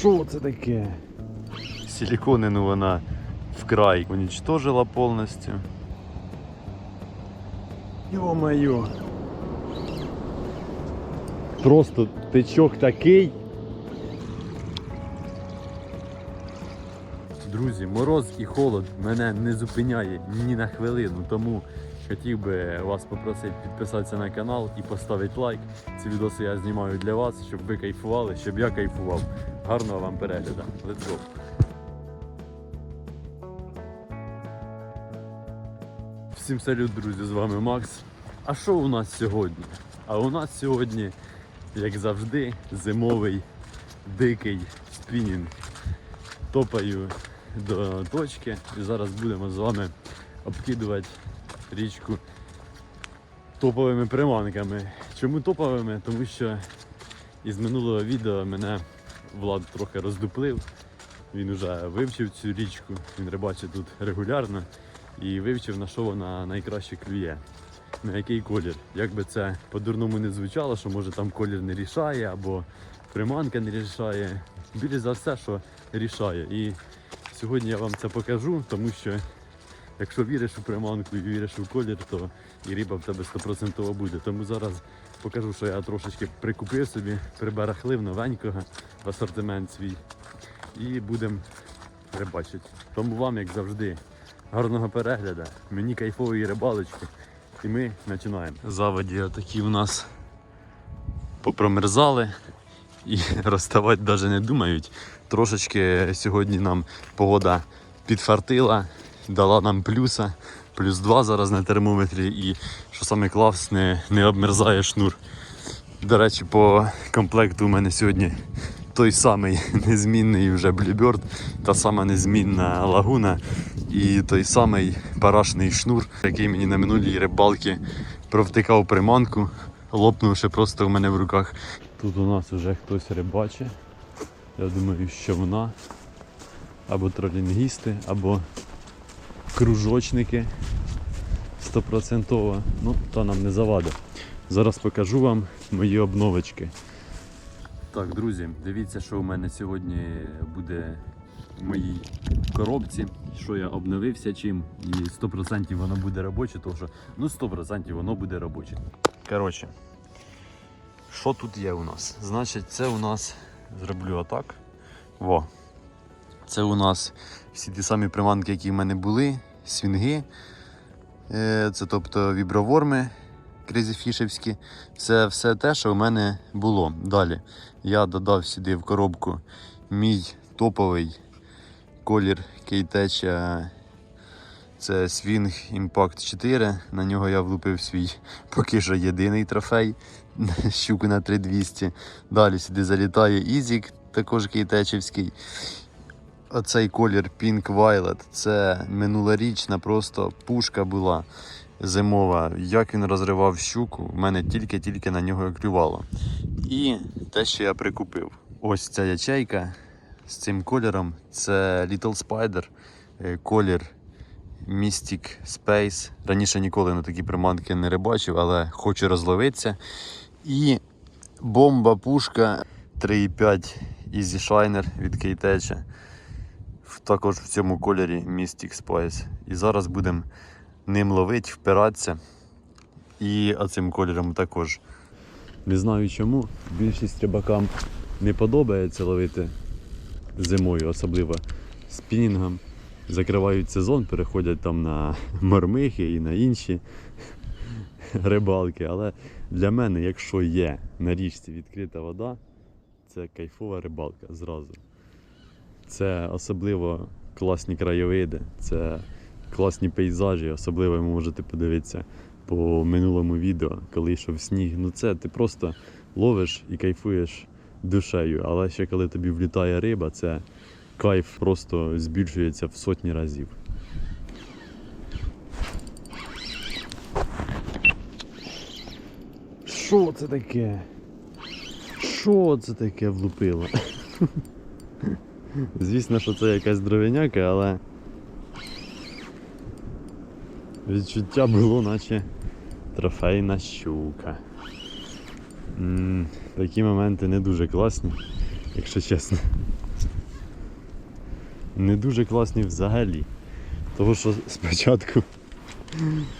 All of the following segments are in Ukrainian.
Що це таке? Силіконину вона вкрай уничтожила повністю. Йо-моє. Просто течок такий. Друзі, мороз і холод мене не зупиняє ні на хвилину, тому хотів би вас попросити підписатися на канал і поставити лайк. Ці відоси я знімаю для вас, щоб ви кайфували, щоб я кайфував. Гарного вам перегляду. Let's go! Всім салют, друзі, з вами Макс. А що у нас сьогодні? А у нас сьогодні, як завжди, зимовий дикий спінінг. Топаю до точки і зараз будемо з вами обкидувати річку топовими приманками. Чому топовими? Тому що із минулого відео мене Влад трохи роздуплив. Він вже вивчив цю річку, він рибачить тут регулярно і вивчив на що вона найкраще клює. На який колір. Як би це по-дурному не звучало, що може там колір не рішає або приманка не рішає. Більше за все, що рішає. І сьогодні я вам це покажу, тому що якщо віриш у приманку і віриш у колір, то і риба в тебе 100% буде. Тому зараз покажу, що я трошечки прикупив собі, прибарахлив новенького в асортимент свій. І будемо рибачити. Тому вам, як завжди, гарного перегляду, мені кайфової рибалочки. І ми починаємо. Заводі такі у нас попромерзали і розставати навіть не думають. Трошечки сьогодні нам погода підфартила, дала нам плюса, плюс 2 зараз на термометрі і що саме класне, не обмерзає шнур. До речі, по комплекту у мене сьогодні той самий незмінний вже Bluebird, та сама незмінна лагуна і той самий парашний шнур, який мені на минулій рибалці провтикав приманку, лопнувши просто у мене в руках. Тут у нас вже хтось рибачить. Я думаю, що вона або тролінгісти, або кружочники стопроцентово. Ну, то нам не завадить. Зараз покажу вам мої обновочки. Так, друзі, дивіться, що у мене сьогодні буде в моїй коробці, що я обновився чим, і 100% воно буде робоче, тому що ну 100% воно буде робоче. Коротше, що тут є у нас? Значить, це у нас зроблю отак. Во. Це у нас всі ті самі приманки, які в мене були, свінги. Е, Це тобто віброворми кризіфішевські. Це все те, що в мене було. Далі я додав сюди в коробку мій топовий колір кейтеча. Це Swing Impact 4. На нього я влупив свій поки що єдиний трофей. Щуку на 3200. Далі сюди залітає Ізік, також кейтечівський. Оцей колір Pink Violet це минулорічна просто пушка була зимова. Як він розривав щуку, в мене тільки-тільки на нього клювало. І те, що я прикупив. Ось ця ячейка з цим кольором. Це Little Spider, е, колір Mystic Space. Раніше ніколи на такі приманки не рибачив, але хочу розловитися. І бомба пушка 3,5 Easy Shiner від Кейтеча. Також в цьому кольорі Mystic Spice. І зараз будемо ним ловити, впиратися. І оцим кольором також. Не знаю чому. Більшість рибакам не подобається ловити зимою, особливо спінінгом. Закривають сезон, переходять там на мормихи і на інші рибалки. Але для мене, якщо є на річці відкрита вода, це кайфова рибалка зразу. Це особливо класні краєвиди, це класні пейзажі, особливо ви можете подивитися по минулому відео, коли йшов сніг. Ну це ти просто ловиш і кайфуєш душею. Але ще коли тобі влітає риба, це кайф просто збільшується в сотні разів. Що це таке? Що це таке влупило? Звісно, що це якась дровиняка, але відчуття було, наче трофейна щука. м такі моменти не дуже класні. якщо чесно. Не дуже класні взагалі. Тому що спочатку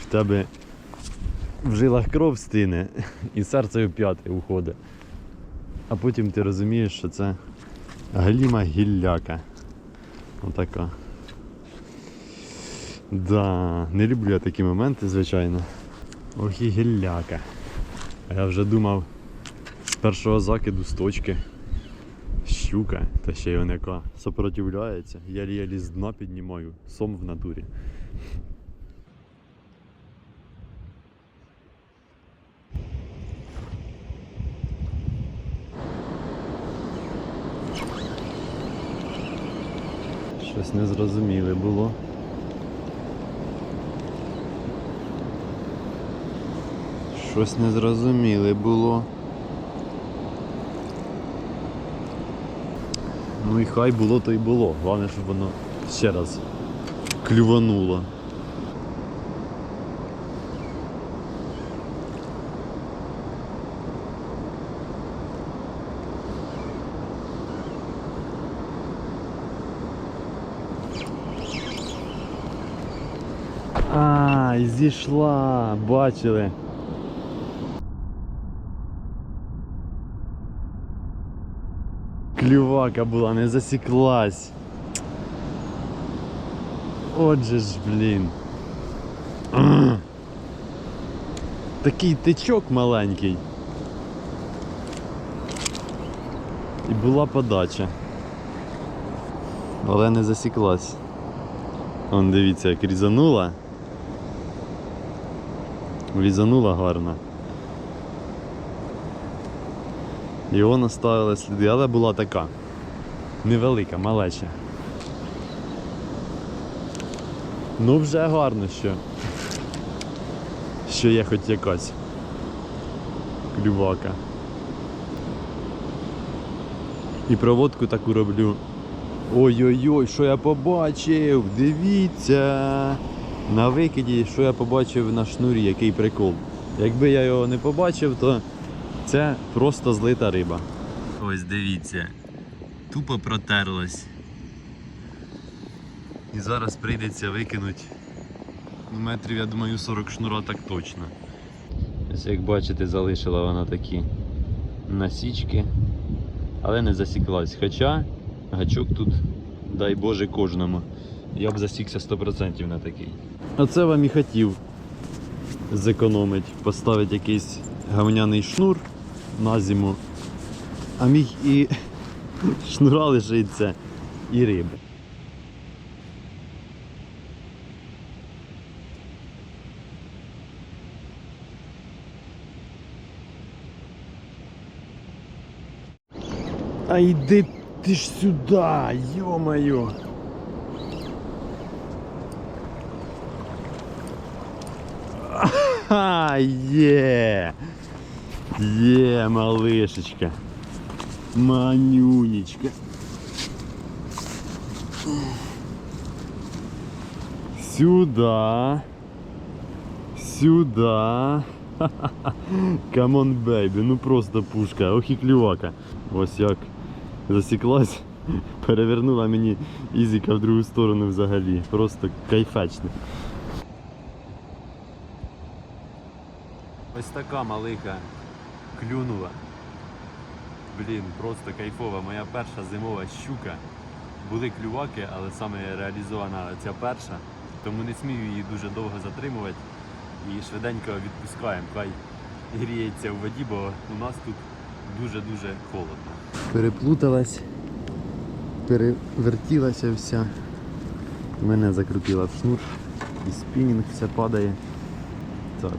в тебе в жилах кров стине і серце в п'яти уходить. А потім ти розумієш, що це галіма гілляка. Отака. Да, не люблю я такі моменти, звичайно. Ох і гілляка. А я вже думав з першого закиду з точки. Щука, та ще й вона яка сопротивляється. Єлі-єлі з дна піднімаю. Сом в натурі. Щось незрозуміле було. Щось незрозуміле було. Ну і хай було, то й було. Головне, щоб воно ще раз клювануло. А, і зійшла, бачили. Клювака була, не засіклась. Отже ж, блін. Такий тичок маленький. І була подача. Але не засіклась. Вон дивіться, як різанула. Різанула гарно. І вона ставила сліди, але була така. Невелика, малеча. Ну вже гарно, що. Що є хоч якась клювака. І проводку таку роблю. Ой-ой-ой, що я побачив! Дивіться! На викиді, що я побачив на шнурі, який прикол. Якби я його не побачив, то це просто злита риба. Ось дивіться. Тупо протерлась. І зараз прийдеться викинути ну, метрів, я думаю, 40 шнура так точно. Ось як бачите, залишила вона такі насічки, але не засіклась. Хоча гачок тут, дай Боже, кожному. Я б засікся 100% на такий. Оце вам і хотів зекономити, поставити якийсь гавняний шнур на зиму, а міг і шнура лишиться, і риби. А йди ти ж сюди, йо-моє! Ха, є! Є, малишечка. Манюнечка. Сюда. Сюда. Камон, бейбі, ну просто пушка, ох і клювака. Ось як засіклась, перевернула мені ізіка в другу сторону взагалі. Просто кайфечно. Ось така малика клюнула. Блін, просто кайфова. Моя перша зимова щука. Були клюваки, але саме реалізована ця перша. Тому не смію її дуже довго затримувати. І швиденько відпускаємо. Хай гріється в воді, бо у нас тут дуже-дуже холодно. Переплуталась, перевертілася вся. Мене закрутила в шнур і спінінг все падає. Так.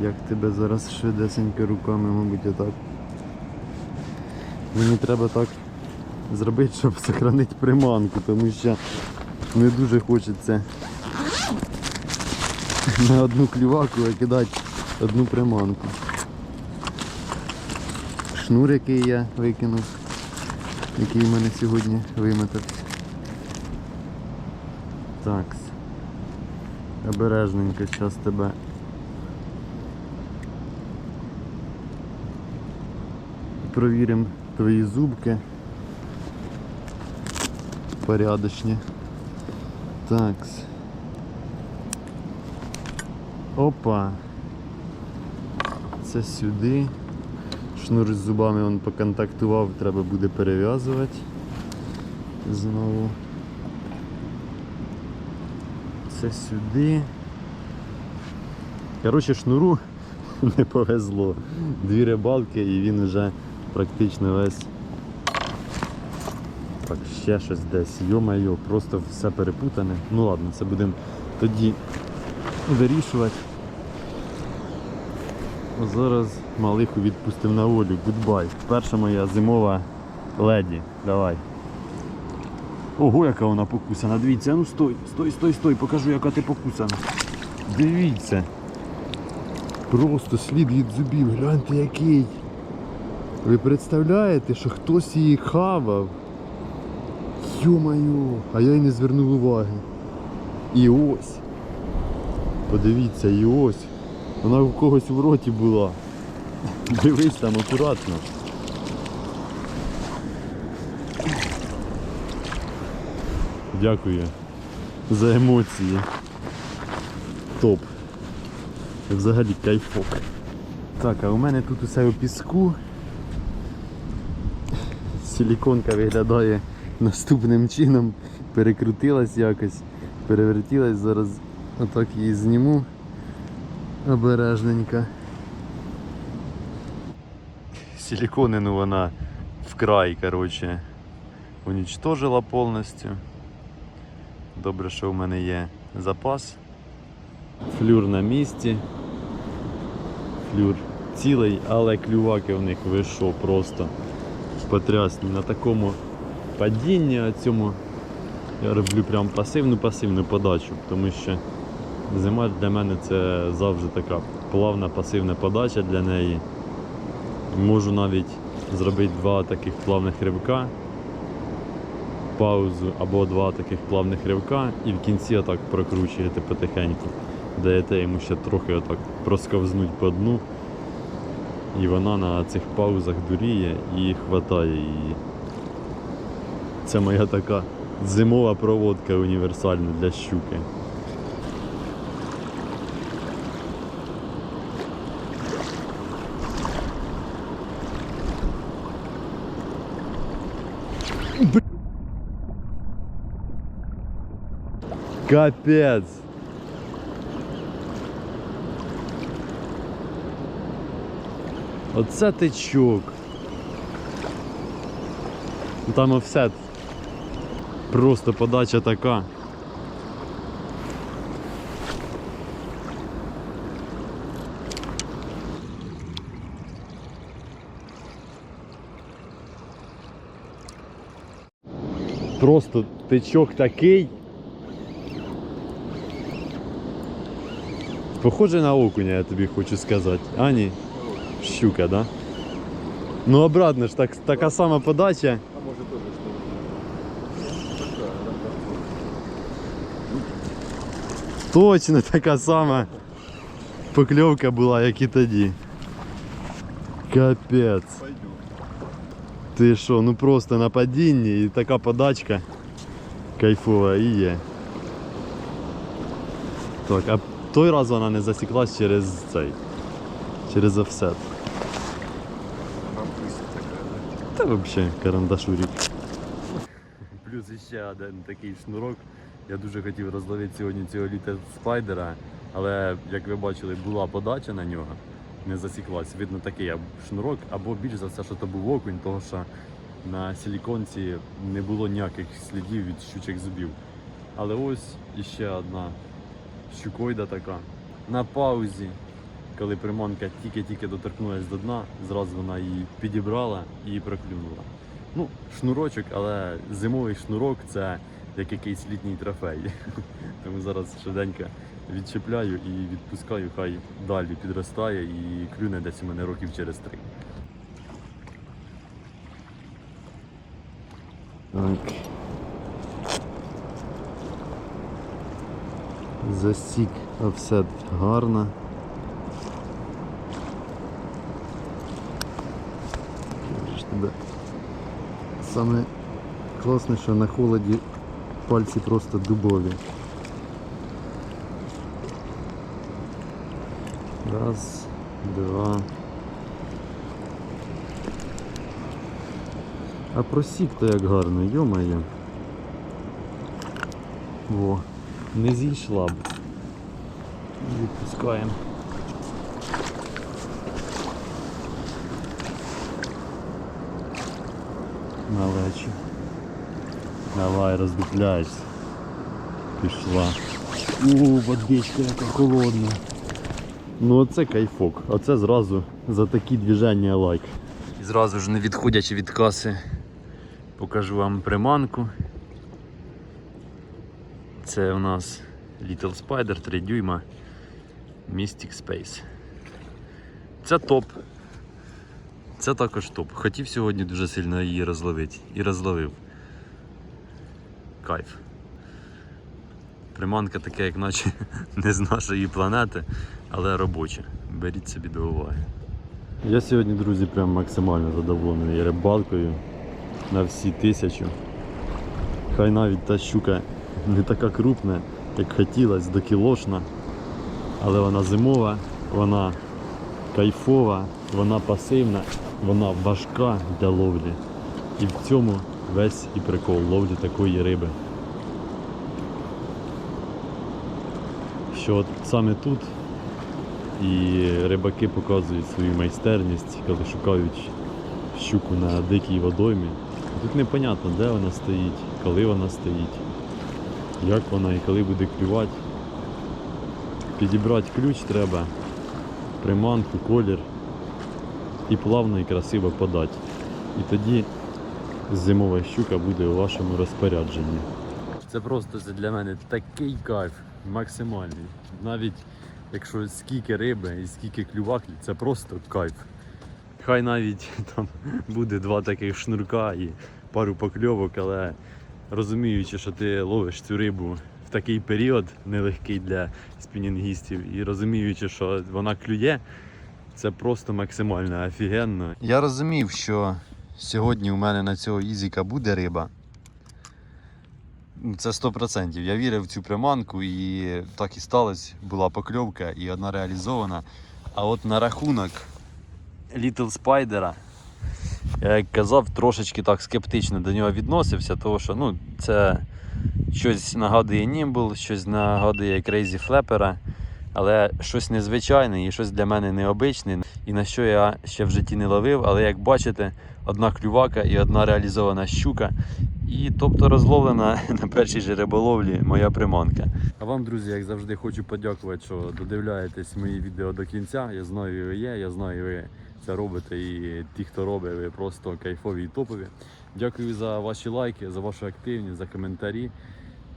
Як тебе зараз швидесенько руками, мабуть, отак. Мені треба так зробити, щоб сохранити приманку, тому що не дуже хочеться на одну клюваку викидати одну приманку. Шнур, який я викинув, який в мене сьогодні вимотався. Так. Обережненько зараз тебе Провіримо твої зубки. Порядочні. Такс. Опа. Це сюди. Шнур з зубами він поконтактував, треба буде перев'язувати. Знову. Це сюди. Коротше, шнуру не повезло. Дві рибалки і він вже практично весь. Так, ще щось десь. Йо-майо, просто все перепутане. Ну ладно, це будемо тоді вирішувати. Зараз малиху відпустив на волю. Гудбай. Перша моя зимова леді. Давай. Ого, яка вона покусана. Дивіться, ну стой, стой, стой, стой, покажу, яка ти покусана. Дивіться. Просто слід від зубів, гляньте який. Ви представляєте, що хтось її хавав? Йо-майо, а я й не звернув уваги. І ось. Подивіться, і ось. Вона у когось в роті була. Дивись там акуратно. Дякую за емоції. Топ. Взагалі кайфок. Так, а у мене тут усе у піску. Силіконка виглядає наступним чином. Перекрутилась якось, перевертілась, зараз отак її зніму обережненько. Силіконину вона вкрай, коротше, унічтожила повністю. Добре, що в мене є запас. Флюр на місці. Флюр цілий, але клюваки в них вийшов просто потрясні. На такому падінні цьому я роблю прям пасивну-пасивну подачу, тому що зима для мене це завжди така плавна пасивна подача для неї. Можу навіть зробити два таких плавних ривка, паузу або два таких плавних ривка і в кінці отак прокручуєте потихеньку. Даєте йому ще трохи отак просковзнуть по дну. І вона на цих паузах дуріє і хватає її. Це моя така зимова проводка універсальна для щуки. Капець! Оце тичок. Там офсет. Просто подача така. Просто тичок такий. Похоже на окуня, я тобі хочу сказати. А ні? Щука, да? Ну обратно ж так, така сама подача. А может тоже что? Такая, да, Точно така сама покльовка була, як і тоді. Капець. Пойдем. Ти що, ну просто на падінні і така подачка кайфова і є. Так, а той раз вона не засіклась через цей. Через офсет. Та взагалі карандашурік. Плюс ще один такий шнурок. Я дуже хотів розловити сьогодні цього літа спайдера, але як ви бачили, була подача на нього, не засіклась. Видно такий шнурок, або більш за все, що то був окунь, тому що на силіконці не було ніяких слідів від щучих зубів. Але ось іще одна щукойда така. На паузі, коли приманка тільки-тільки доторкнулася до дна, зразу вона її підібрала і проклюнула. Ну, шнурочок, але зимовий шнурок це як якийсь літній трофей. Тому зараз швиденько відчіпляю і відпускаю, хай далі підростає і клюне десь у мене років через три. Так. Засік офсет гарно. Як же ж тебе Саме класне, що на холоді пальці просто дубові. Раз, два. А просік то як гарно, йомає. Во, не зійшла б. Відпускаємо. Малечу. Давай, роздупляйся. Пішла. У, водичка яка холодна. Ну оце кайфок. Оце зразу за такі движення лайк. І зразу ж не відходячи від каси, покажу вам приманку. Це у нас Little Spider 3 дюйма Mystic Space. Це топ. Це також топ. Хотів сьогодні дуже сильно її розловити і розловив. Кайф. Приманка така, як наче не з нашої планети, але робоча. Беріть собі до уваги. Я сьогодні, друзі, прям максимально задоволений рибалкою на всі тисячу. Хай навіть та щука не така крупна, як хотілося, до кілошна, але вона зимова, вона кайфова, вона пасивна, вона важка для ловлі. І в цьому весь і прикол ловлі такої риби. Що от саме тут і рибаки показують свою майстерність, коли шукають щуку на дикій водоймі. Тут непонятно, де вона стоїть, коли вона стоїть, як вона і коли буде клювати. Підібрати ключ треба, приманку, колір і плавно і красиво подати. І тоді зимова щука буде у вашому розпорядженні. Це просто для мене такий кайф, максимальний. Навіть якщо скільки риби і скільки клюваклів, це просто кайф. Хай навіть там буде два таких шнурка і пару покльовок, але розуміючи, що ти ловиш цю рибу в такий період нелегкий для спінінгістів, і розуміючи, що вона клює, це просто максимально офігенно. Я розумів, що сьогодні у мене на цього ізіка буде риба. Це 100%. Я вірив в цю приманку і так і сталося. Була покльовка і одна реалізована. А от на рахунок Little Spider, я як казав, трошечки так скептично до нього відносився, тому що ну, це щось нагадує Nimble, щось нагадує Crazy Flapper, але щось незвичайне і щось для мене необичне, і на що я ще в житті не ловив. Але як бачите, одна клювака і одна реалізована щука. І тобто розловлена на першій же риболовлі моя приманка. А вам, друзі, як завжди, хочу подякувати, що додивляєтесь мої відео до кінця. Я знаю, ви є, я знаю, ви це робите. І ті, хто робить, ви просто кайфові і топові. Дякую за ваші лайки, за вашу активність, за коментарі.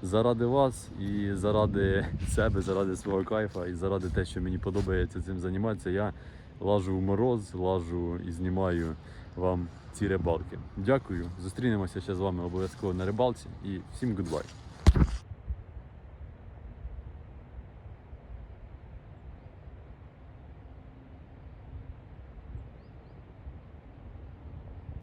Заради вас і заради себе, заради свого кайфа, і заради те, що мені подобається цим займатися, я лажу в мороз, лажу і знімаю вам ці рибалки. Дякую. Зустрінемося ще з вами обов'язково на рибалці і всім гудбай.